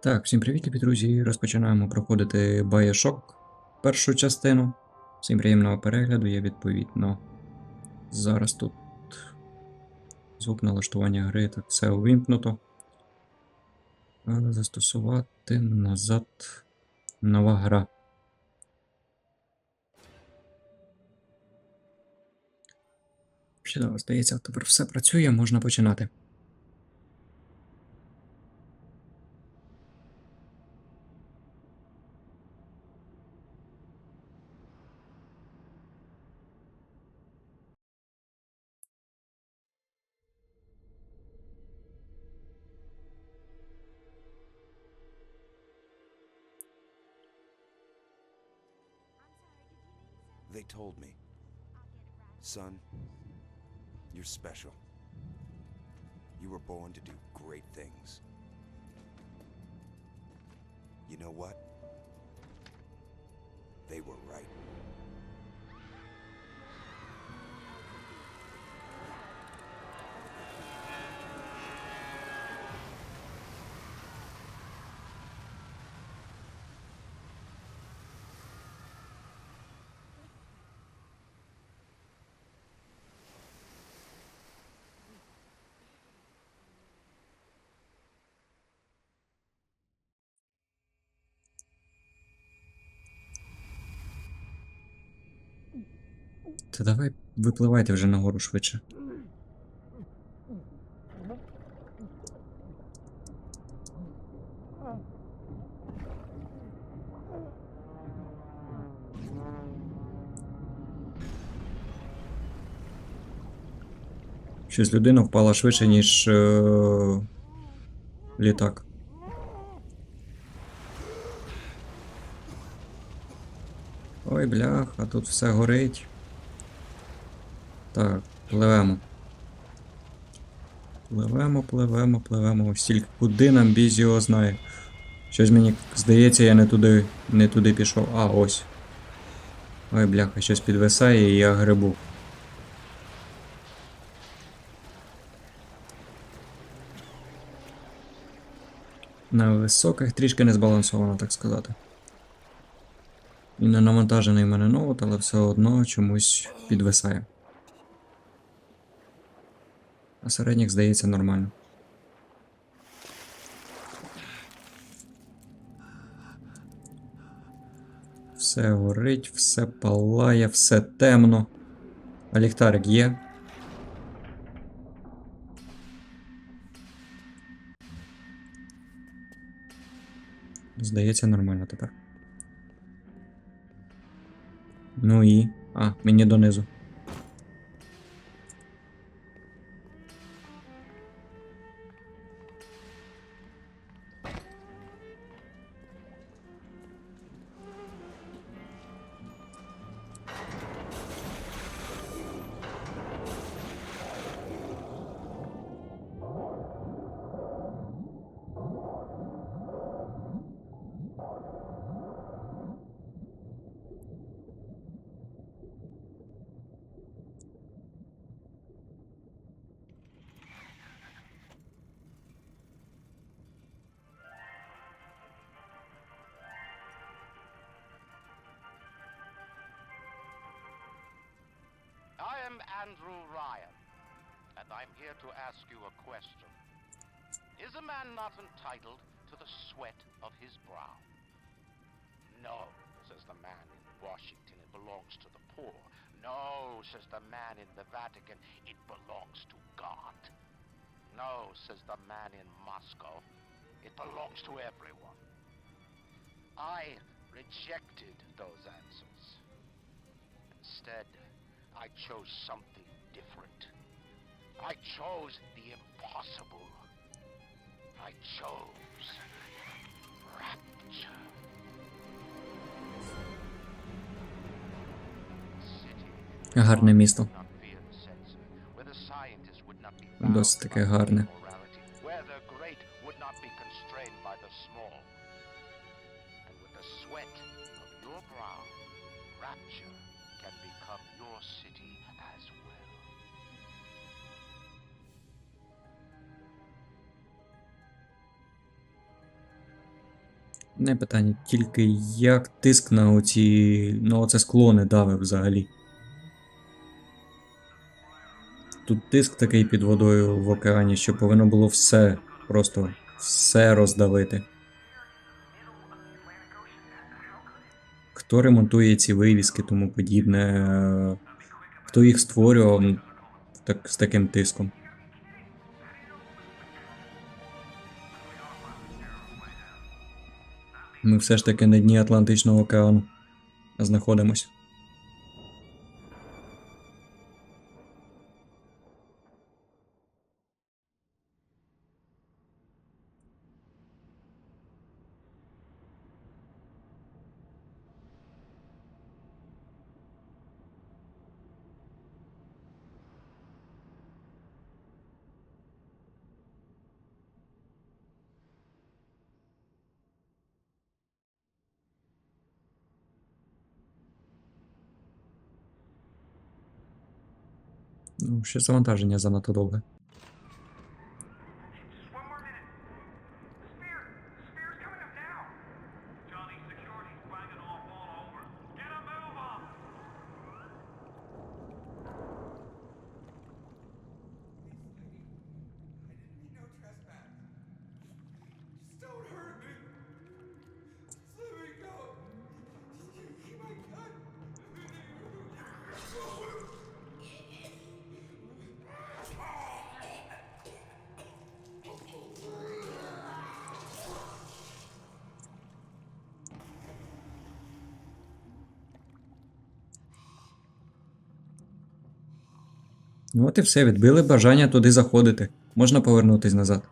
Так, всім привіт, любі друзі. Розпочинаємо проходити Bioshock першу частину. Всім приємного перегляду, є відповідно. Зараз тут звук налаштування гри, так все увімкнуто. Застосувати назад нова гра. Чудово, здається, тепер все працює, можна починати. They told me. Son, you're special. You were born to do great things. You know what? They were right. Та давай випливайте вже нагору швидше. Щось людина впала швидше, ніж е- літак. Ой, бляха, тут все горить. Так, пливемо. Пливемо, пливемо, пливемо. Ось тільки куди нам біз його знає. Щось мені здається, я не туди, не туди пішов. А, ось. Ой, бляха, щось підвисає і я грибу. На високих трішки не збалансовано, так сказати. І не навантажений мене ноут, але все одно чомусь підвисає. А середніх, здається, нормально. Все горить, все палає, все темно. А ліхтарик є. Здається, нормально тепер. Ну і. А, мені донизу. Am Andrew Ryan, and I'm here to ask you a question. Is a man not entitled to the sweat of his brow? No, says the man in Washington, it belongs to the poor. No, says the man in the Vatican, it belongs to God. No, says the man in Moscow, it belongs to everyone. I rejected those answers. Instead, I chose something different. I chose the impossible. I chose rapture. City Гарне місто. would not fear Your city as well. Не питання, тільки як тиск на оці. на оце склони давив взагалі. Тут тиск такий під водою в океані, що повинно було все, просто все роздавити. Хто ремонтує ці вивіски, тому подібне, хто їх створював так, з таким тиском. Ми все ж таки на дні Атлантичного океану знаходимось. Ну, ще завантаження занадто довге. От і все, відбили бажання туди заходити. Можна повернутись назад.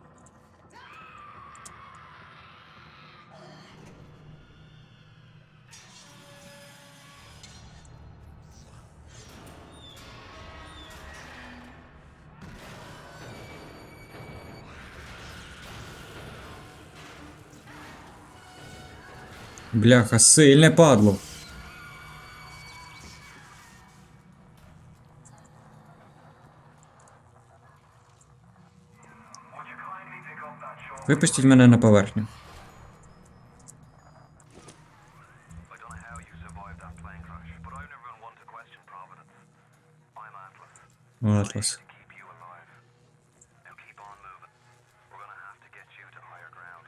Бляха, сильне падло. Get you to higher ground.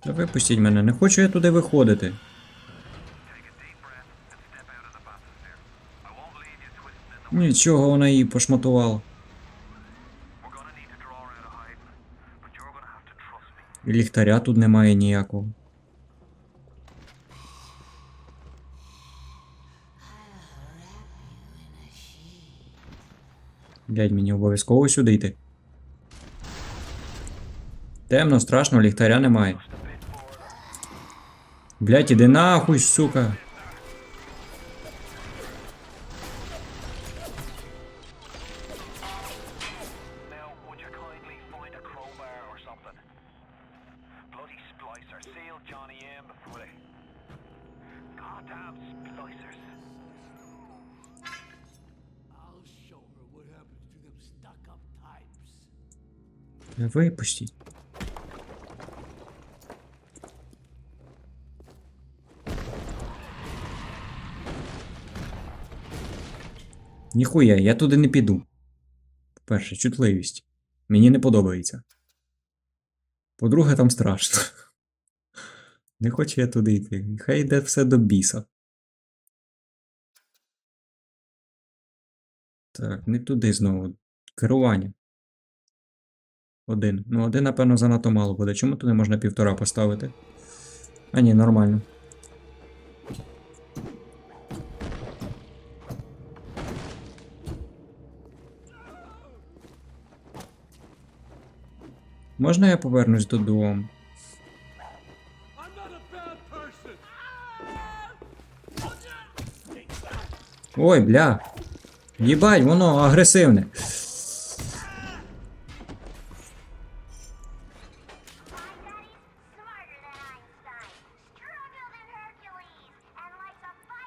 Та випустіть мене, не хочу я туди виходити. Take a deep breath and step out of the bathysphere. I won't leave you twisting in the Нічого вона її пошматувала. We're gonna need to draw her out of hiding, but you're gonna have to trust me. І ліхтаря тут немає ніякого. Блять, мені обов'язково сюди йти. Темно, страшно, ліхтаря немає. Блять, іди нахуй, сука. Splicer, seal Johnny in before they. Goddamn splicers. I'll show her what happens to them stuck-up types. Випустіть. Ніхуя, я туди не піду. По-перше, чутливість. Мені не подобається. По-друге, там страшно. Не хочу я туди йти. Хай йде все до біса. Так, не туди знову. Керування. Один. Ну, один, напевно, занадто мало буде. Чому туди можна півтора поставити? А ні, нормально. Можна я повернусь додому? Ой, бля. Їбать, воно агресивне.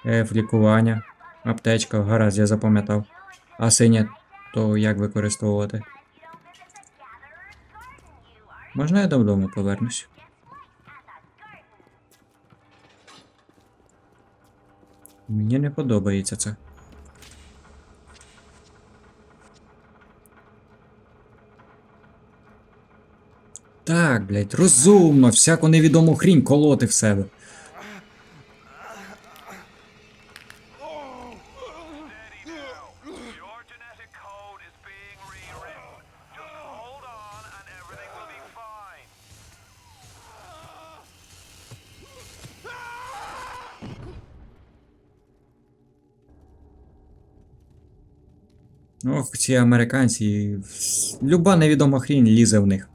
Еф, лікування. Аптечка, гаразд, я запам'ятав. А синя, то як використовувати? Можна я додому повернусь? Мені не подобається це. Так, блядь, розумно, всяку невідому хрінь колоти в себе. Ох, ці американці. Люба невідома хрінь лізе в них.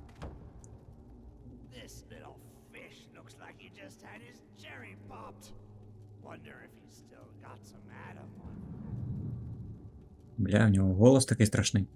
Бля, у нього голос такий страшний.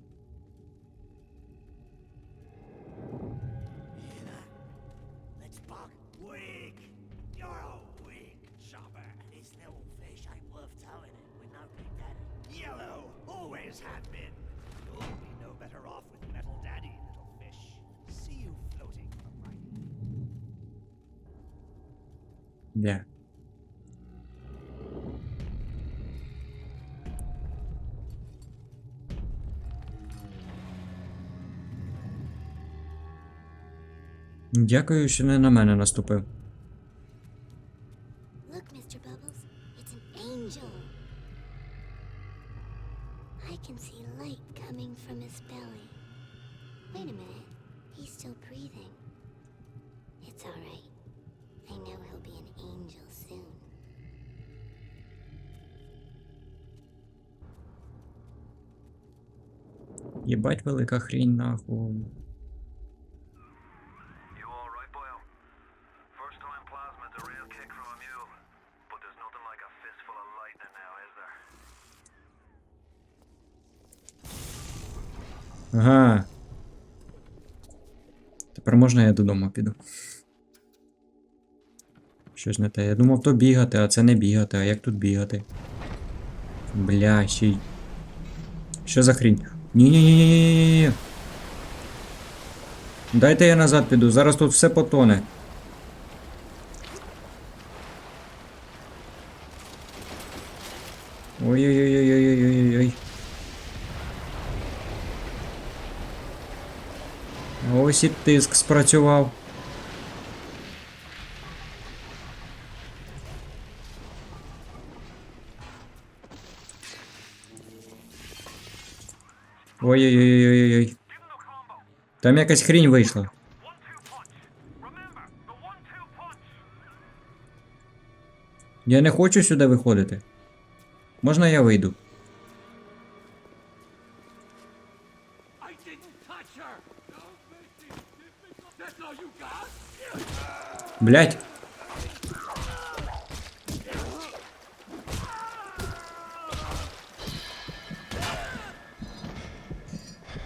Let's Дякую, що не на мене наступив. Єбать велика хрінь нахуй. Ага. Тепер можна я додому піду. Щось не те. Я думав то бігати, а це не бігати. А як тут бігати? Бля, ще й. Що за хрінь? Ні-ні-ні-ні-ні-ні. Дайте я назад піду, зараз тут все потоне. Ось тиск спрацював. Ой-ой-ой-ой-ой. Там якась хрінь вийшла. Я не хочу сюди виходити. Можна я вийду? Блять.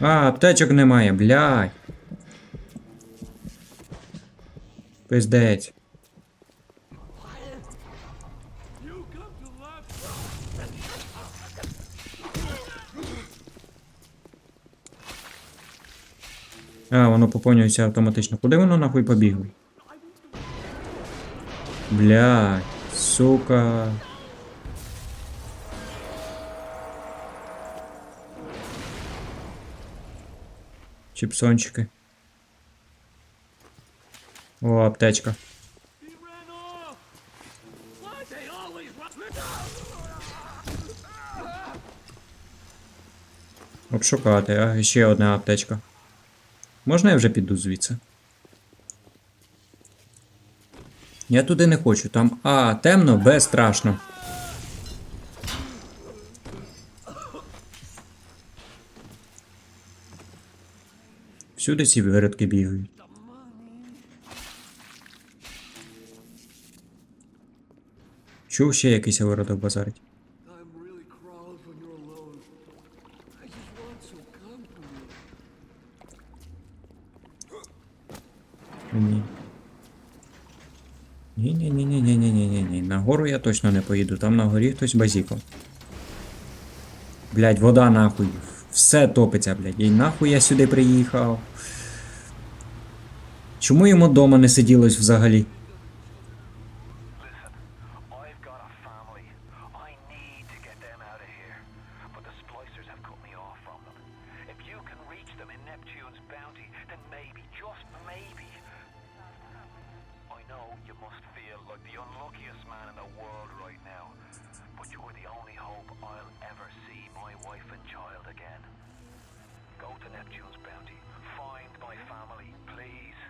А, аптечок немає, блядь. Пиздець. А, воно поповнюється автоматично. Куди воно нахуй побігло? Блядь, сука. Чіпсончики. О, аптечка. Обшукати, а ще одна аптечка. Можна я вже піду звідси? Я туди не хочу, там. А, темно, Б страшно. Всюди ці виродки бігають. Чув ще якийсь виродок базарить. Точно не поїду. Там на горі хтось базікав. Блять, вода нахуй. Все топиться, блять. І нахуй я сюди приїхав. Чому йому дома не сиділось взагалі? The unluckiest man in the world right now. But you're the only hope I'll ever see my wife and child again. Go to Neptune's bounty. Find my family, please.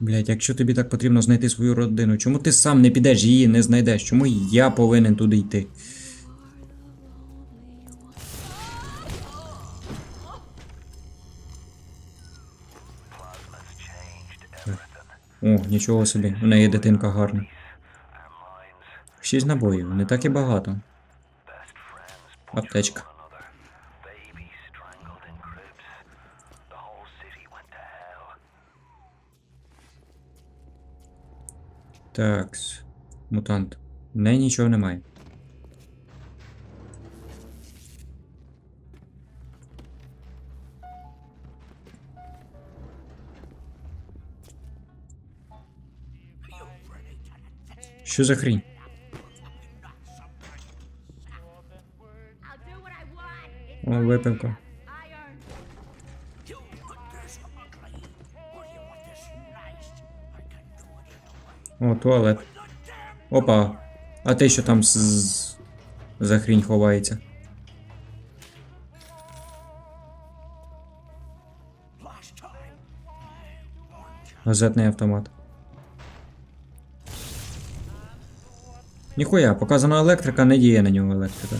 Блять, якщо тобі так потрібно знайти свою родину, чому ти сам не підеш її не знайдеш? Чому я повинен туди йти? О, нічого собі, у неї дитинка гарна. Шість набоїв, не так і багато. Аптечка. Такс. Мутант. В неї нічого немає. Can do it either way. О, туалет. Опа. А ти що там з... за хрінь ховається? Газетний автомат. Ніхуя, показана електрика, не діє на нього електрика.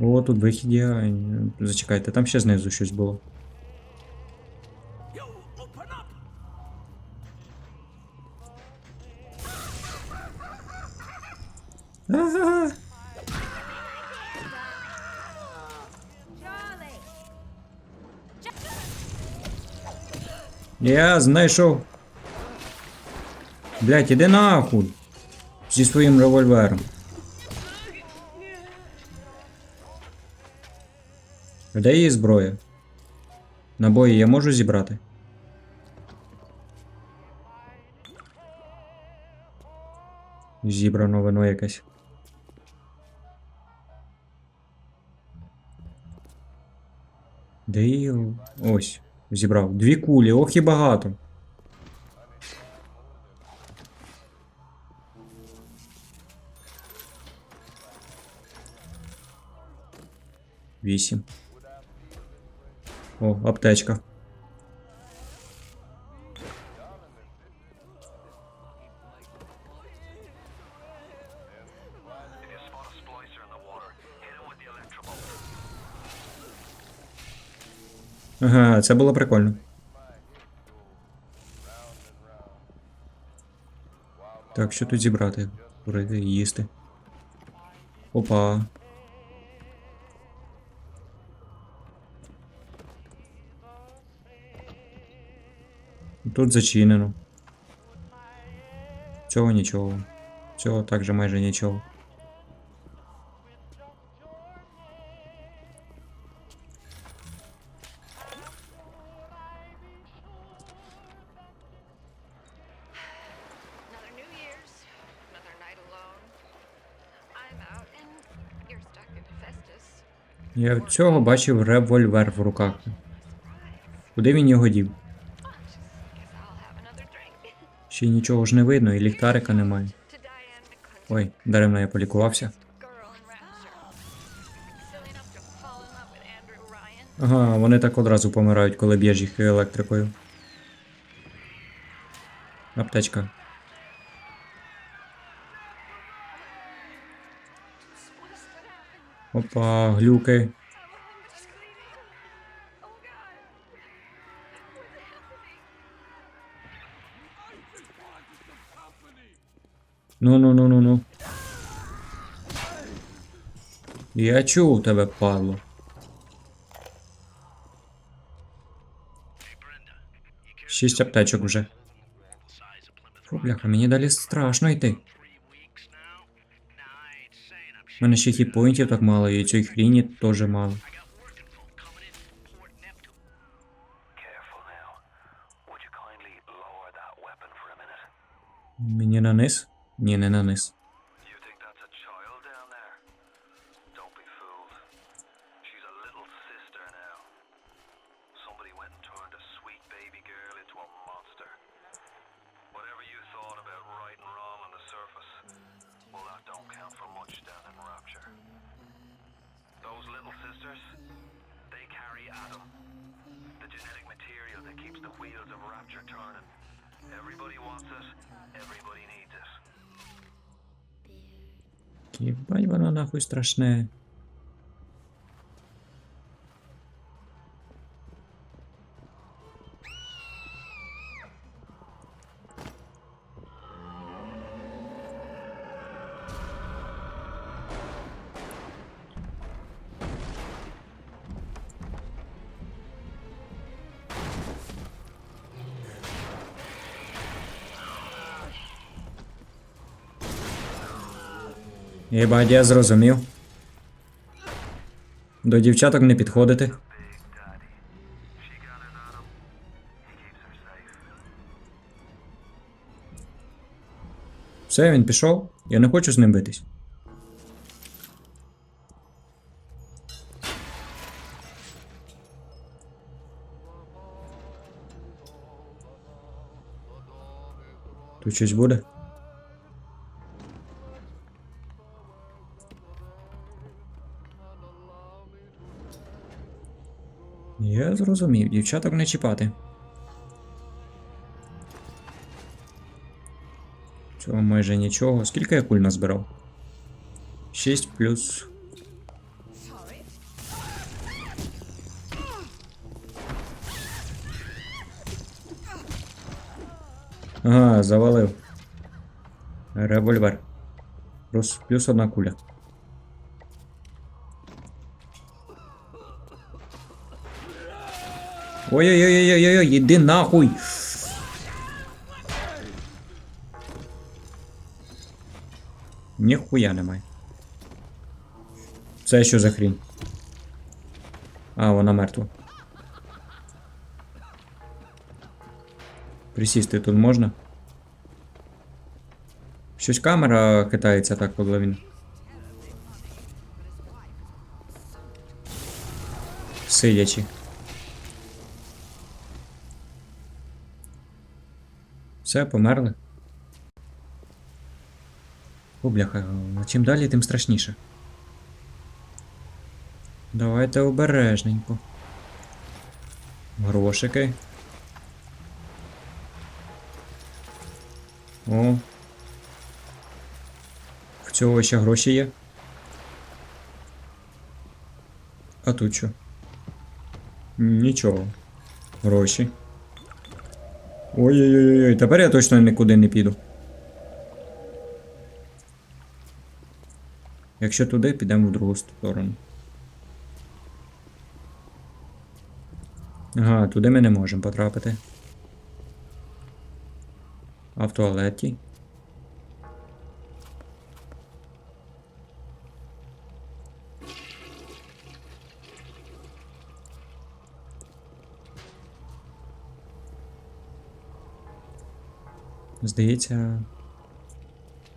О, тут вихід є. Зачекайте, там ще знизу щось було. Я знайшов. Блять, іди нахуй. Зі своїм револьвером. Де її зброя? Набої я можу зібрати? Зібрано вино якесь. Де її? Ось, зібрав. Дві кулі, ох і багато. 8. О, аптечка. Ага, це було прикольно. Так, що тут зібрати? Курити, їсти. Опа. Тут зачинено. Цього нічого. Цього також майже нічого. Я в цього бачив револьвер в руках. Куди він його дів? Ще нічого ж не видно, і ліхтарика немає. Ой, даремно я полікувався. Ага, вони так одразу помирають, коли б'єш їх електрикою. Аптечка. Опа, глюки. Ну ну ну ну ну. Я чув тебе, падло. Шість аптечок вже. Фу, бляха, мені далі страшно йти. У мене ще хітпоінтів так мало, і цієї хріні теж мало. Careful now. Would you kindly lower that weapon for a minute? Мені на низ? Nie, no, no, nice. You think that's a child down there? Don't be fooled. She's a little sister now. Somebody went and turned a sweet baby girl into a monster. Whatever you thought about right and wrong on the surface, well, that don't count for much down in Rapture. Those little sisters, they carry Adam, the genetic material that keeps the wheels of Rapture turning. Everybody wants it, everybody needs it. Єбать воно нахуй страшне. Єбать, я зрозумів. До дівчаток не підходити. Все, він пішов. Я не хочу з ним битись. Тут щось буде? Я зрозумів, дівчаток не чіпати. Цього майже нічого. Скільки я куль назбирав? 6 плюс. Ага, завалив. Револьвер. Плюс, плюс одна куля. Ой-ой-ой-ой-ой, іди нахуй! Ніхуя немає. Це що за хрінь? А, вона мертва. Присісти тут можна? Щось камера хитається так, коли він. Сидячи. Все, померли. О, бляха, чим далі, тим страшніше. Давайте обережненько. Грошики. О. В цього ще гроші є. А тут що? Нічого. Гроші. Ой-ой-ой, тепер я точно нікуди не піду. Якщо туди, підемо в другу сторону. Ага, туди ми не можемо потрапити. А в туалеті? Здається,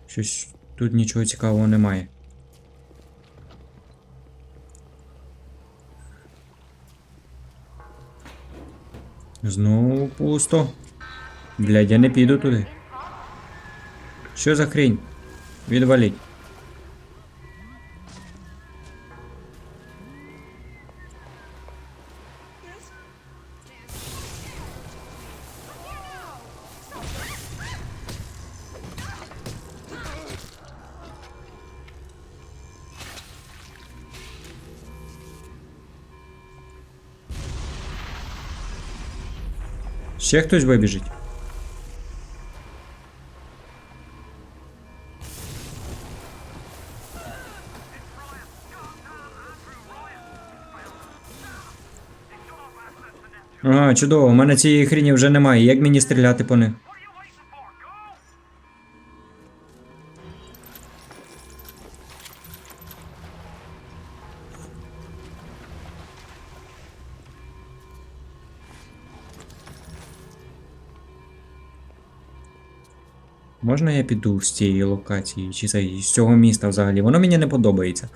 щось тут нічого цікавого немає. Знову пусто. Блядь, я не піду туди. Що за хрінь? Відваліть. Ще хтось вибіжить. Ага, чудово, у мене цієї хріні вже немає. Як мені стріляти по них? Можна я піду з цієї локації, чи з цього міста взагалі? Воно мені не подобається.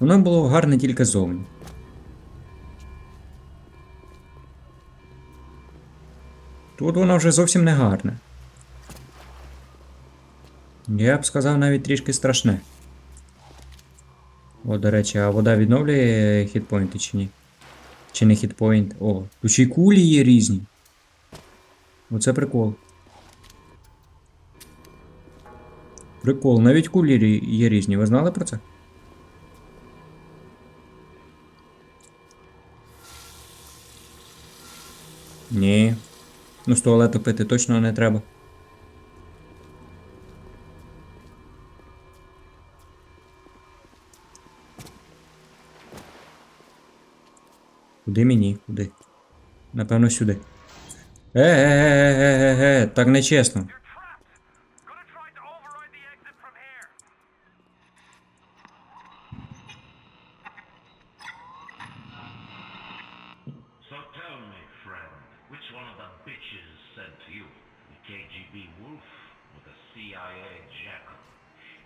Воно було гарне тільки зовні. Тут воно вже зовсім не гарне. Я б сказав навіть трішки страшне. О, до речі, а вода відновлює хітпойнти чи ні? Чи не хітпойнт? О, тут ще й кулі є різні. Оце прикол. Прикол, навіть кулі є різні. Ви знали про це? Ні. Ну, з туалету пити точно не треба. Куди мені? Куди? Напевно, сюди. Е-е-е-е-е-е, так нечесно.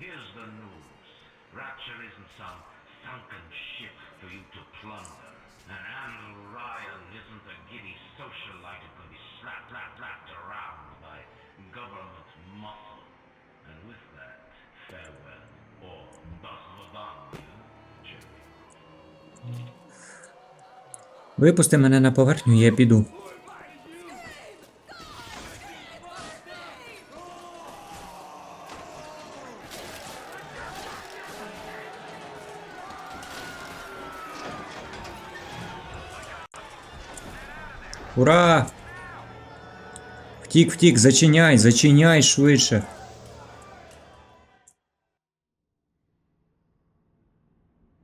Here's the news. Rapture isn't some sunken ship for you to plunder. And Andrew Ryan isn't a giddy socialite who can be slapped, slapped, slapped around by government muscle. And with that, farewell, or das Vadanya, Jerry. Випусти мене на поверхню, я піду. Ура! Втік, втік, зачиняй, зачиняй швидше.